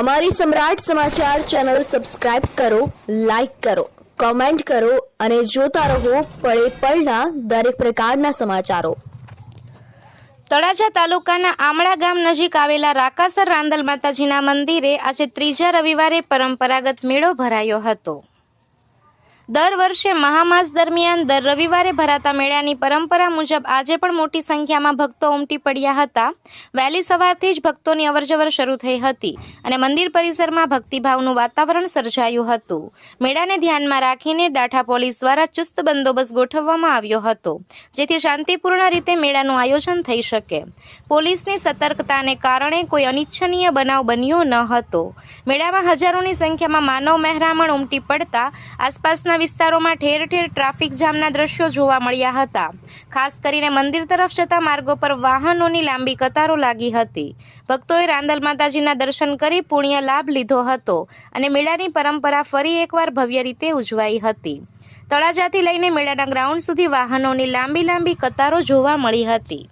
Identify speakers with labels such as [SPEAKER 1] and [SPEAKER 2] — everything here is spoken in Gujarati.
[SPEAKER 1] અમારી સમ્રાટ સમાચાર ચેનલ સબસ્ક્રાઇબ કરો, લાઇક કરો, કોમેન્ટ કરો અને જોતા રહો પળે પળના દરેક પ્રકારના સમાચારો.
[SPEAKER 2] તળાજા તાલુકાના આમળા ગામ નજીક આવેલા રાકાસર રાંદલ માતાજીના મંદિરે આજે ત્રીજા રવિવારે પરંપરાગત મેળો ભરાયો હતો. દર વર્ષે મહામાસ દરમિયાન દર રવિવારે ભરાતા મેળાની પરંપરા મુજબ આજે પણ મોટી સંખ્યામાં ભક્તો ઉમટી પડ્યા હતા. વહેલી સવારથી જ ભક્તોની અવરજવર શરૂ થઈ હતી અને મંદિર પરિસરમાં ભક્તિભાવનું વાતાવરણ સર્જાયું હતું. મેળાને ધ્યાનમાં રાખીને ડાઠા પોલીસ દ્વારા ચુસ્ત બંદોબસ્ત ગોઠવવામાં આવ્યો હતો, જેથી શાંતિપૂર્ણ રીતે મેળાનું આયોજન થઈ શકે. પોલીસની સતર્કતાને કારણે કોઈ અનિચ્છનીય બનાવ બન્યો ન હતો. મેળામાં હજારોની સંખ્યામાં માનવ મહેરામણ ઉમટી પડતા આસપાસના વિસ્તારોમાં ઠેર ઠેર ટ્રાફિક જામના દ્રશ્યો જોવા મળ્યા હતા. ખાસ કરીને મંદિર તરફ જતા માર્ગો પર વાહનોની લાંબી કતારો લાગી હતી. ભક્તોએ રાંદલ માતાજીના દર્શન કરી પુણ્ય લાભ લીધો હતો અને મેળાની પરંપરા ફરી એકવાર ભવ્ય રીતે ઉજવાઈ હતી. તળાજાથી લઈને મેળાના ગ્રાઉન્ડ સુધી વાહનોની લાંબી લાંબી કતારો જોવા મળી હતી.